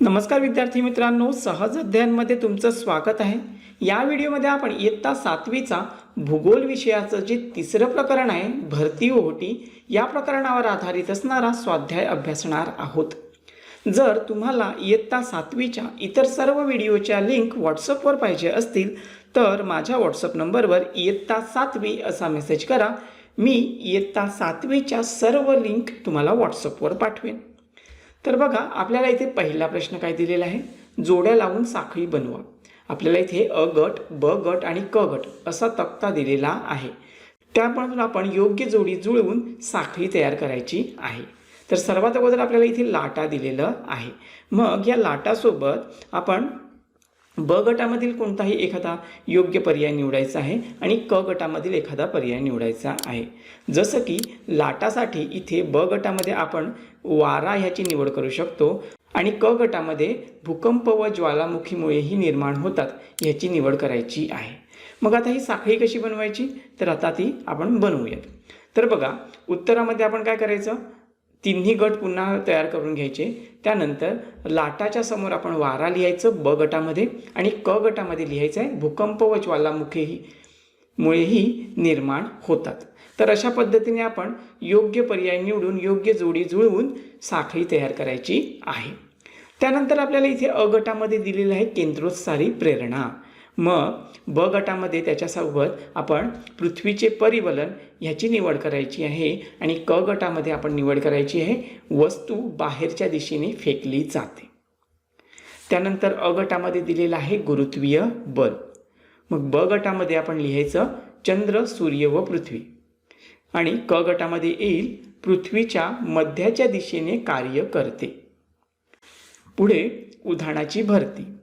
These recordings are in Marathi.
नमस्कार विद्यार्थी मित्रांनो सहज अध्ययनमध्ये तुमचं स्वागत आहे. या व्हिडिओमध्ये आपण इयत्ता सातवीचा भूगोल विषयाचं जे तिसरं प्रकरण आहे भरती ओहोटी या प्रकरणावर आधारित असणारा स्वाध्याय अभ्यासणार आहोत. जर तुम्हाला इयत्ता सातवीच्या इतर सर्व व्हिडिओच्या लिंक व्हॉट्सअपवर पाहिजे असतील तर माझ्या व्हॉट्सअप नंबरवर इयत्ता सातवी असा मेसेज करा. मी इयत्ता सातवीच्या सर्व लिंक तुम्हाला व्हॉट्सअपवर पाठवेन. तर बघा आपल्याला इथे पहिला प्रश्न काय दिलेला आहे? जोड्या लावून साखळी बनवा. आपल्याला इथे अ गट ब गट आणि क गट असा तक्ता दिलेला आहे. त्यापासून आपण योग्य जोडी जुळवून साखळी तयार करायची आहे. तर सर्वात अगोदर आपल्याला इथे लाटा दिलेलं आहे. मग या लाटासोबत आपण ब गटामधील कोणताही एखादा योग्य पर्याय निवडायचा आहे आणि क गटामधील एखादा पर्याय निवडायचा आहे. जसं की लाटासाठी इथे ब गटामध्ये आपण वारा ह्याची निवड करू शकतो आणि क गटामध्ये भूकंप व ज्वालामुखीमुळेही निर्माण होतात ह्याची निवड करायची आहे. मग आता ही साखळी कशी बनवायची? तर आता ती आपण बनवूयात. तर बघा उत्तरामध्ये आपण काय करायचं? तिन्ही गट पुन्हा तयार करून घ्यायचे. त्यानंतर लाटाच्या समोर आपण वारा लिहायचं ब गटामध्ये आणि क गटामध्ये लिहायचं आहे. भूकंप व ज्वालामुखीही मुळेही निर्माण होतात. तर अशा पद्धतीने आपण योग्य पर्याय निवडून योग्य जोडी जुळवून साखळी तयार करायची आहे. त्यानंतर आपल्याला इथे अ गटामध्ये दिलेलं आहे केंद्रोत्सारी प्रेरणा. मग ब गटामध्ये त्याच्यासोबत आपण पृथ्वीचे परिवलन ह्याची निवड करायची आहे आणि क गटामध्ये आपण निवड करायची आहे. वस्तू बाहेरच्या दिशेने फेकली जाते. त्यानंतर अ गटामध्ये दिलेलं आहे गुरुत्वीय बल. मग ब गटामध्ये आपण लिहायचं चंद्र सूर्य व पृथ्वी. आणि क गटामध्ये येईल पृथ्वीच्या मध्याच्या दिशेने कार्य करते. पुढे उधाणाची भरती.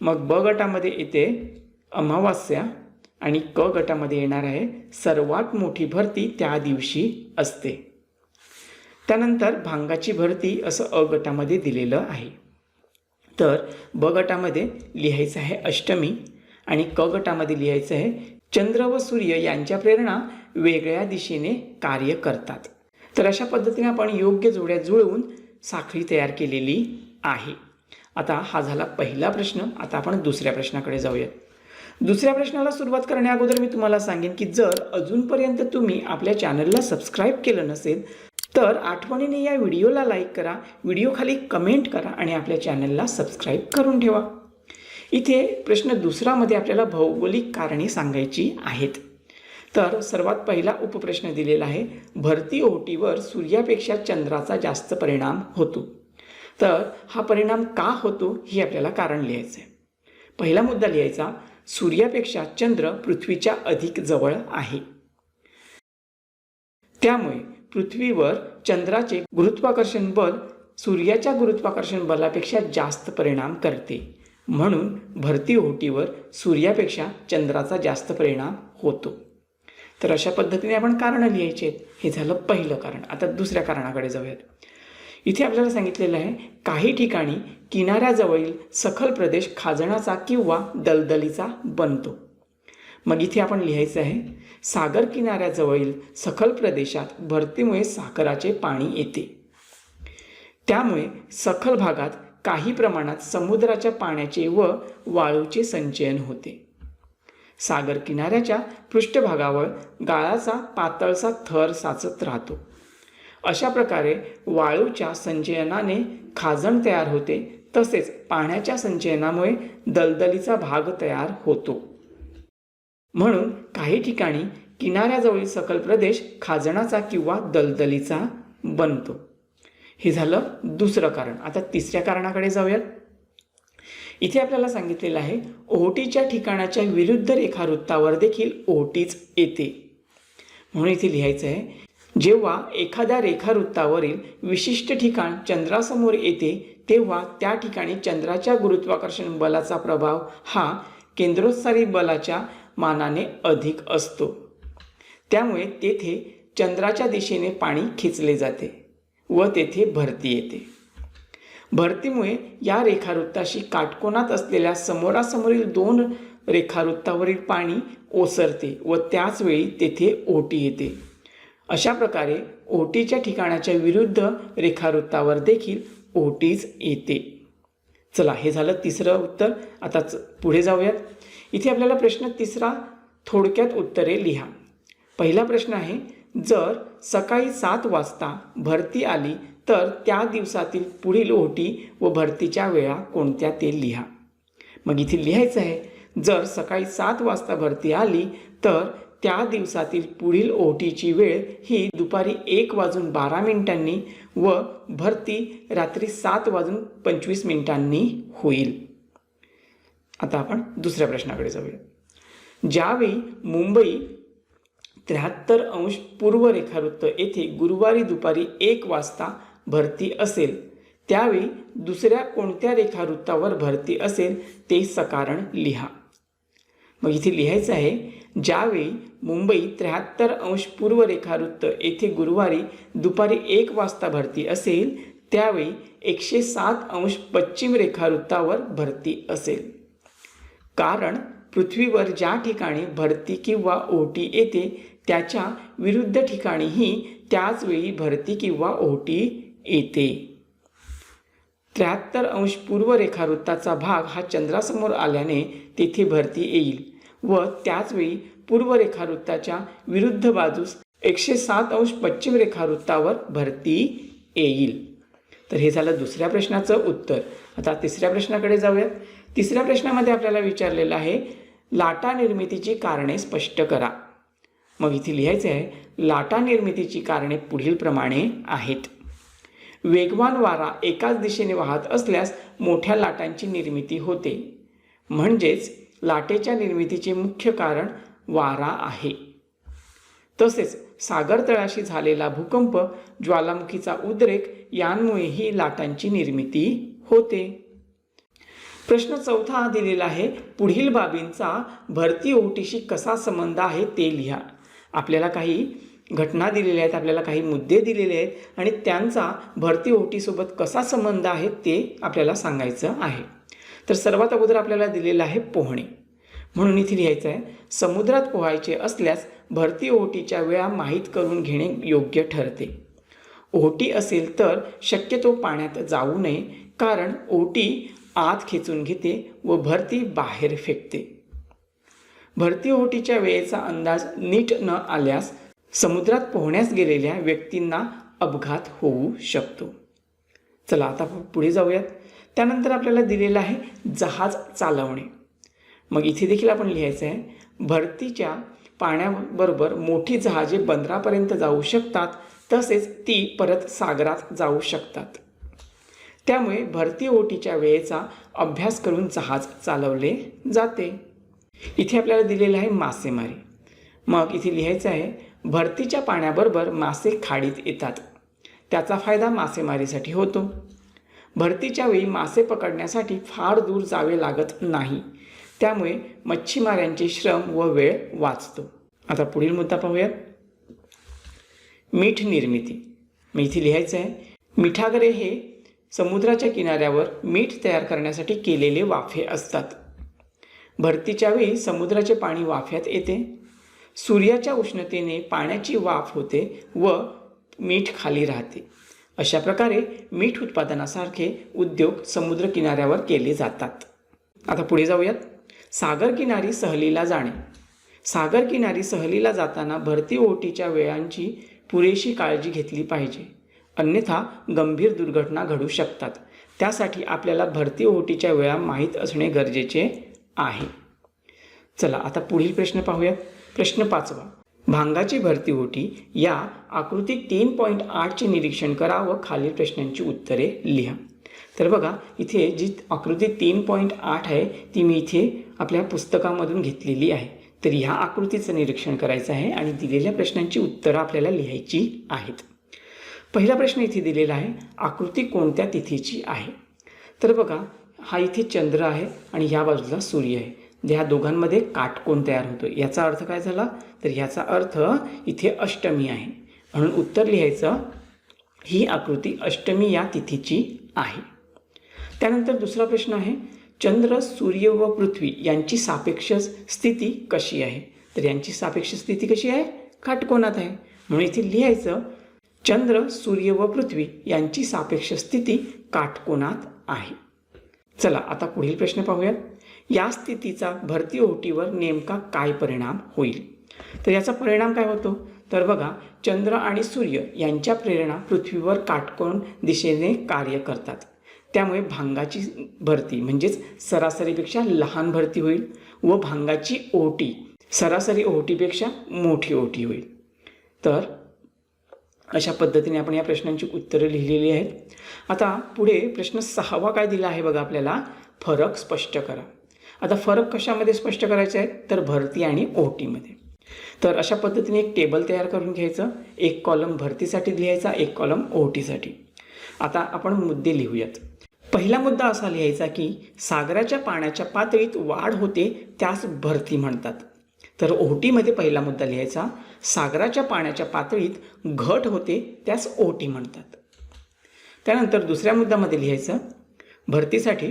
मग ब गटामध्ये येते अमावास्या आणि क गटामध्ये येणार आहे सर्वात मोठी भरती त्या दिवशी असते. त्यानंतर भांगाची भरती असं अ गटामध्ये दिलेलं आहे. तर ब गटामध्ये लिहायचं आहे अष्टमी आणि क गटामध्ये लिहायचं आहे चंद्र व सूर्य यांच्या प्रेरणा वेगळ्या दिशेने कार्य करतात. तर अशा पद्धतीने आपण योग्य जोड्या जुळवून साखळी तयार केलेली आहे. आता हा झाला पहिला प्रश्न आता आपण दुसऱ्या प्रश्नाकडे जाऊयात. दुसऱ्या प्रश्नाला सुरुवात करण्या अगोदर मी तुम्हाला सांगेन की जर अजूनपर्यंत तुम्ही आपल्या चॅनलला सबस्क्राईब केलं नसेल तर आठवणीने या व्हिडिओला लाईक करा व्हिडिओखाली कमेंट करा आणि आपल्या चॅनलला सबस्क्राईब करून ठेवा. इथे प्रश्न दुसरामध्ये आपल्याला भौगोलिक कारणे सांगायची आहेत. तर सर्वात पहिला उपप्रश्न दिलेला आहे भरती ओहोटीवर सूर्यापेक्षा चंद्राचा जास्त परिणाम होतो. तर हा परिणाम का होतो हे आपल्याला कारण लिहायचं आहे पहिला मुद्दा लिहायचा सूर्यापेक्षा चंद्र पृथ्वीच्या अधिक जवळ आहे. त्यामुळे पृथ्वीवर चंद्राचे गुरुत्वाकर्षण बल सूर्याच्या गुरुत्वाकर्षण बलापेक्षा जास्त परिणाम करते. म्हणून भरती ओहोटीवर सूर्यापेक्षा चंद्राचा जास्त परिणाम होतो. तर अशा पद्धतीने आपण कारणं लिहायचे हे झालं पहिलं कारण. आता दुसऱ्या कारणाकडे जाऊयात. इथे आपल्याला सांगितलेलं आहे काही ठिकाणी किनाऱ्याजवळील सखल प्रदेश खाजणाचा किंवा दलदलीचा बनतो. मग इथे आपण लिहायचं आहे सागर किनाऱ्याजवळील सखल प्रदेशात भरतीमुळे साखराचे पाणी येते. त्यामुळे सखल भागात काही प्रमाणात समुद्राच्या पाण्याचे व वाळूचे संचयन होते. सागर किनाऱ्याच्या पृष्ठभागावर गाळाचा पातळसा थर साचत राहतो. अशा प्रकारे वाळूच्या संचयनाने खाजण तयार होते. तसेच पाण्याच्या संचयनामुळे दलदलीचा भाग तयार होतो. म्हणून काही ठिकाणी किनाऱ्याजवळील सकल प्रदेश खाजणाचा किंवा दलदलीचा बनतो. हे झालं दुसरं कारण. आता तिसऱ्या कारणाकडे जाऊयात. इथे आपल्याला सांगितलेलं आहे ओहोटीच्या ठिकाणाच्या विरुद्ध रेखावृत्तावर देखील ओहोटीच येते. म्हणून इथे लिहायचं आहे जेव्हा एखाद्या रेखावृत्तावरील विशिष्ट ठिकाण चंद्रासमोर येते तेव्हा त्या ठिकाणी चंद्राच्या गुरुत्वाकर्षण बलाचा प्रभाव हा केंद्रोत्सारी बलाच्या मानाने अधिक असतो. त्यामुळे तेथे चंद्राच्या दिशेने पाणी खेचले जाते व तेथे भरती येते. भरतीमुळे या रेखावृत्ताशी काटकोनात असलेल्या समोरासमोरील दोन रेखावृत्तावरील पाणी ओसरते व त्याचवेळी तेथे ओटी येते. अशा प्रकारे ओटीच्या ठिकाणाच्या विरुद्ध रेखावृत्तावर देखील ओटीज येते. चला हे झालं तिसरं उत्तर. आता च- पुढे जाऊयात. इथे आपल्याला प्रश्न तिसरा थोडक्यात उत्तरे लिहा. पहिला प्रश्न आहे जर सकाळी सात वाजता भरती आली तर त्या दिवसातील पुढील ओटी व भरतीच्या वेळा कोणत्या ते लिहा. मग इथे लिहायचं आहे जर सकाळी सात वाजता भरती आली तर त्या दिवसातील पुढील ओटीची वेळ ही दुपारी एक वाजून बारा मिनिटांनी व भरती रात्री सात वाजून पंचवीस मिनिटांनी होईल. आता आपण दुसऱ्या प्रश्नाकडे जाऊया. ज्यावेळी मुंबई त्र्याहत्तर अंश पूर्व रेखावृत्त येथे गुरुवारी दुपारी एक वाजता भरती असेल त्यावेळी दुसऱ्या कोणत्या रेखावृत्तावर भरती असेल ते सकारण लिहा. मग इथे लिहायचं आहे ज्यावेळी मुंबई त्र्याहत्तर अंश पूर्व रेखावृत्त येथे गुरुवारी दुपारी एक वाजता भरती असेल त्यावेळी एकशे सात अंश पश्चिम रेखावृत्तावर भरती असेल. कारण पृथ्वीवर ज्या ठिकाणी भरती किंवा ओटी येते त्याच्या विरुद्ध ठिकाणीही त्याचवेळी भरती किंवा ओटी येते. त्र्याहत्तर अंश पूर्व रेखावृत्ताचा भाग हा चंद्रासमोर आल्याने तेथे भरती येईल. व त्याचवेळी पूर्व रेखावृत्ताच्या विरुद्ध बाजूस एकशे सात अंश पश्चिम रेखावृत्तावर भरती येईल. तर हे झालं दुसऱ्या प्रश्नाचं उत्तर. आता तिसऱ्या प्रश्नाकडे जाऊयात. तिसऱ्या प्रश्नामध्ये आपल्याला विचारलेलं आहे लाटा निर्मितीची कारणे स्पष्ट करा. मग इथे लिहायचे आहे लाटा निर्मितीची कारणे पुढीलप्रमाणे आहेत. वेगवान वारा एकाच दिशेने वाहत असल्यास मोठ्या लाटांची निर्मिती होते. म्हणजेच लाटेच्या निर्मितीचे मुख्य कारण वारा आहे. तसेच सागरतळाशी झालेला भूकंप ज्वालामुखीचा उद्रेक यांमुळेही लाटांची निर्मिती होते. प्रश्न चौथा दिलेला आहे पुढील बाबींचा भरती ओहोटीशी कसा संबंध आहे ते लिहा. आपल्याला काही घटना दिलेल्या आहेत आपल्याला काही मुद्दे दिलेले आहेत आणि त्यांचा भरती ओहोटीसोबत कसा संबंध आहे ते आपल्याला सांगायचं आहे. तर सर्वात अगोदर आपल्याला दिलेलं आहे पोहणे. म्हणून इथे लिहायचं आहे समुद्रात पोहायचे असल्यास भरती ओहोटीच्या वेळा माहीत करून घेणे योग्य ठरते. ओहोटी असेल तर शक्यतो पाण्यात जाऊ नये कारण ओहोटी आत खेचून घेते व भरती बाहेर फेकते. भरती ओहोटीच्या वेळेचा अंदाज नीट न आल्यास समुद्रात पोहण्यास गेलेल्या व्यक्तींना अपघात होऊ शकतो. चला आता पुढे जाऊयात. त्यानंतर आपल्याला दिलेलं आहे जहाज चालवणे. मग इथे देखील आपण लिहायचं आहे भरतीच्या पाण्याबरोबर मोठी जहाजे बंदरापर्यंत जाऊ शकतात तसेच ती परत सागरात जाऊ शकतात. त्यामुळे भरती ओटीच्या वेळेचा अभ्यास करून जहाज चालवले जाते. इथे आपल्याला दिलेलं आहे मासेमारी. मग इथे लिहायचं आहे भरतीच्या पाण्याबरोबर मासे खाडीत येतात. त्याचा फायदा मासेमारीसाठी होतो. भरतीच्या वेळी मासे पकडण्यासाठी फार दूर जावे लागत नाही. त्यामुळे मच्छीमारांचे श्रम व वेळ वाचतो. आता पुढील मुद्दा पाहूयात. मीठ निर्मिती. मी इथे लिहायचं आहे मिठागरे हे समुद्राच्या किनाऱ्यावर मीठ तयार करण्यासाठी केलेले वाफे असतात. भरतीच्या वेळी समुद्राचे पाणी वाफ्यात येते. सूर्याच्या उष्णतेने पाण्याची वाफ होते व मीठ खाली राहते. अशा प्रकारे मीठ उत्पादनासारखे उद्योग समुद्र किनाऱ्यावर केले जातात. आता पुढे जाऊयात. सागर किनारी सहलीला जाणे. सागर किनारी सहलीला जाताना भरती ओहोटीच्या वेळांची पुरेशी काळजी घेतली पाहिजे. अन्यथा गंभीर दुर्घटना घडू शकतात. त्यासाठी आपल्याला भरती ओहोटीच्या वेळा माहीत असणे गरजेचे आहे. चला आता पुढील प्रश्न पाहूयात. प्रश्न पाचवा. भांगाची भरती होती. या आकृती तीन पॉईंट आठचे निरीक्षण करा व खालील प्रश्नांची उत्तरे लिहा. तर बघा इथे जी आकृती तीन पॉईंट आठ आहे ती मी इथे आपल्या पुस्तकामधून घेतलेली आहे. तर ह्या आकृतीचं निरीक्षण करायचं आहे आणि दिलेल्या प्रश्नांची उत्तरं आपल्याला लिहायची आहेत. पहिला प्रश्न इथे दिलेला आहे आकृती कोणत्या तिथीची आहे? तर बघा हा इथे चंद्र आहे आणि ह्या बाजूला सूर्य आहे. म्हणजे ह्या दोघांमध्ये काटकोण तयार होतो. याचा अर्थ काय झाला? तर ह्याचा अर्थ इथे अष्टमी आहे. म्हणून उत्तर लिहायचं ही आकृती अष्टमी या तिथीची आहे. त्यानंतर दुसरा प्रश्न आहे चंद्र सूर्य व पृथ्वी यांची सापेक्ष स्थिती कशी आहे? तर यांची सापेक्ष स्थिती कशी आहे? काटकोनात आहे. म्हणून इथे लिहायचं चंद्र सूर्य व पृथ्वी यांची सापेक्ष स्थिती काटकोनात आहे. चला आता पुढील प्रश्न पाहूयात. या स्थितीचा भरती ओटीवर नेमका काय परिणाम होईल? तर याचा परिणाम काय होतो? तर बघा चंद्र आणि सूर्य यांच्या प्रेरणा पृथ्वीवर काटकोन दिशेने कार्य करतात. त्यामुळे भांगाची भरती म्हणजेच सरासरीपेक्षा लहान भरती होईल व भांगाची ओटी सरासरी ओटीपेक्षा मोठी ओटी होईल. तर अशा पद्धतीने आपण या प्रश्नांची उत्तरं लिहिलेली आहेत. आता पुढे प्रश्न सहावा काय दिला आहे बघा आपल्याला? फरक स्पष्ट करा. आता फरक कशामध्ये स्पष्ट करायचा आहे तर भरती आणि ओटीमध्ये. तर अशा पद्धतीने एक टेबल तयार करून घ्यायचं. एक कॉलम भरतीसाठी लिहायचा एक कॉलम ओटीसाठी. आता आपण मुद्दे लिहूयात. पहिला मुद्दा असा लिहायचा की सागराच्या पाण्याच्या पातळीत वाढ होते त्यास भरती म्हणतात. तर ओटीमध्ये पहिला मुद्दा लिहायचा. सागराच्या पाण्याच्या पातळीत घट होते त्यास ओटी म्हणतात. त्यानंतर दुसऱ्या मुद्द्यामध्ये लिहायचं. भरतीसाठी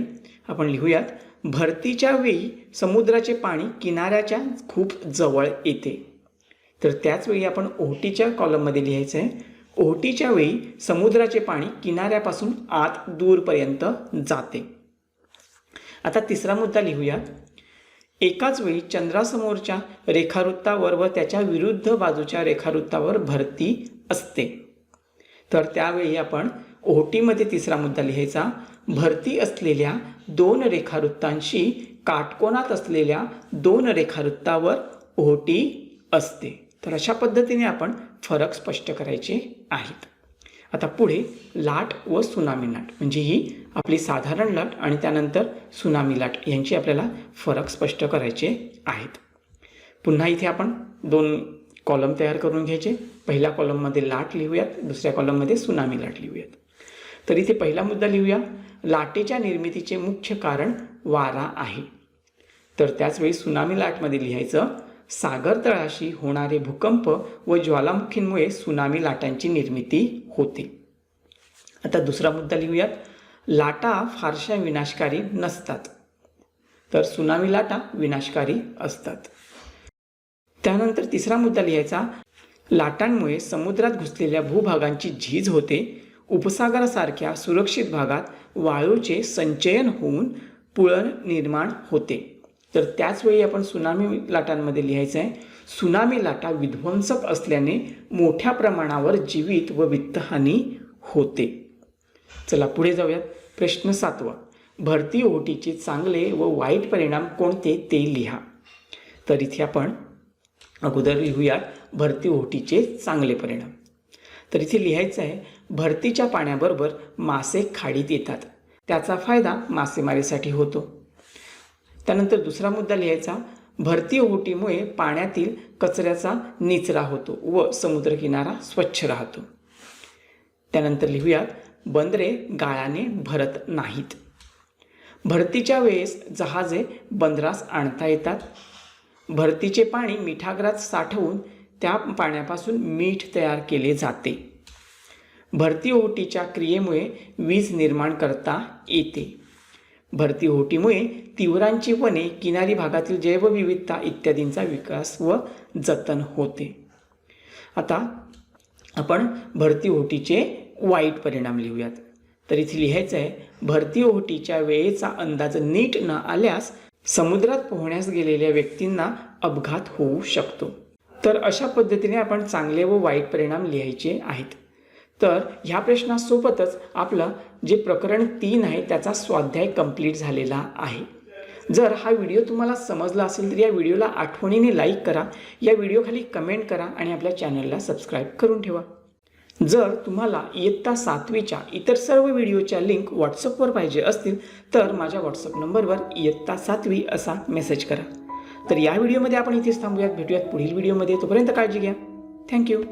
आपण लिहूयात भरतीच्या वेळी समुद्राचे पाणी किनाऱ्याच्या खूप जवळ येते. तर त्याचवेळी आपण ओहोटीच्या कॉलममध्ये लिहायचं आहे ओहटीच्या वेळी समुद्राचे पाणी किनाऱ्यापासून आत दूरपर्यंत जाते. आता तिसरा मुद्दा लिहूयात. एकाच वेळी चंद्रासमोरच्या रेखावृत्तावर व त्याच्या विरुद्ध बाजूच्या रेखावृत्तावर भरती असते. तर त्यावेळी आपण ओहोटीमध्ये तिसरा मुद्दा लिहायचा. भरती असलेल्या दोन रेखावृत्तांशी काटकोनात असलेल्या दोन रेखावृत्तावर ओहोटी असते. तर अशा पद्धतीने आपण फरक स्पष्ट करायचे आहेत. आता पुढे लाट व सुनामी लाट म्हणजे ही आपली साधारण लाट आणि त्यानंतर सुनामी लाट यांची आपल्याला फरक स्पष्ट करायचे आहेत. पुन्हा इथे आपण दोन कॉलम तयार करून घ्यायचे. पहिल्या कॉलममध्ये लाट लिहूयात दुसऱ्या कॉलममध्ये सुनामी लाट लिहूयात. तर इथे पहिला मुद्दा लिहूया. लाटेच्या निर्मितीचे मुख्य कारण वारा आहे. तर त्याचवेळी सुनामी लाटमध्ये लिहायचं सागर तळाशी होणारे भूकंप व ज्वालामुखींमुळे सुनामी लाटांची निर्मिती होते. आता दुसरा मुद्दा लिहूयात. लाटा फारशा विनाशकारी नसतात. तर सुनामी लाटा विनाशकारी असतात. त्यानंतर तिसरा मुद्दा लिहायचा. लाटांमुळे समुद्रात घुसलेल्या भूभागांची झीज होते. उपसागरासारख्या सुरक्षित भागात वाळूचे संचयन होऊन पुळण निर्माण होते. तर त्याचवेळी आपण सुनामी लाटांमध्ये लिहायचं आहे सुनामी लाटा विध्वंसक असल्याने मोठ्या प्रमाणावर जीवित व वित्तहानी होते. चला पुढे जाऊयात. प्रश्न सातवा. भरती ओहोटीचे चांगले व वाईट परिणाम कोणते ते लिहा. तर इथे आपण अगोदर लिहूयात भरती ओहोटीचे चांगले परिणाम. तर इथे लिहायचं आहे भरतीच्या पाण्याबरोबर मासे खाडीत येतात. त्याचा फायदा मासेमारीसाठी होतो. त्यानंतर दुसरा मुद्दा लिहायचा भरती ओहोटीमुळे पाण्यातील कचऱ्याचा निचरा होतो व समुद्रकिनारा स्वच्छ राहतो. त्यानंतर लिहूयात बंदरे गाळाने भरत नाहीत. भरतीच्या वेळेस जहाजे बंदरास आणता येतात. भरतीचे पाणी मिठागरात साठवून त्या पाण्यापासून मीठ तयार केले जाते. भरती ओहोटीच्या क्रियेमुळे वीज निर्माण करता येते. भरती ओहोटीमुळे तिवरांची वने किनारी भागातील जैवविविधता इत्यादींचा विकास व जतन होते. आता आपण भरती ओहोटीचे वाईट परिणाम लिहूयात. तर इथे लिहायचं आहे भरती ओहोटीच्या वेळेचा अंदाज नीट न आल्यास समुद्रात पोहण्यास गेलेल्या व्यक्तींना अपघात होऊ शकतो. तर अशा पद्धतीने आपण चांगले व वाईट परिणाम लिहायचे आहेत. तर ह्या प्रश्नासोबतच आपलं जे प्रकरण तीन आहे त्याचा स्वाध्याय कंप्लीट झालेला आहे. जर हा व्हिडिओ तुम्हाला समजला असेल तर या व्हिडिओला आठवणीने लाईक करा. या व्हिडिओखाली कमेंट करा आणि आपल्या चॅनलला सबस्क्राईब करून ठेवा. जर तुम्हाला इयत्ता सातवीच्या इतर सर्व व्हिडिओच्या लिंक व्हॉट्सअपवर पाहिजे असतील तर माझ्या व्हॉट्सअप नंबरवर इयत्ता सातवी असा मेसेज करा. तर या व्हिडिओमध्ये आपण इथेच थांबूयात. भेटूयात पुढील व्हिडिओमध्ये तोपर्यंत काळजी घ्या. थँक्यू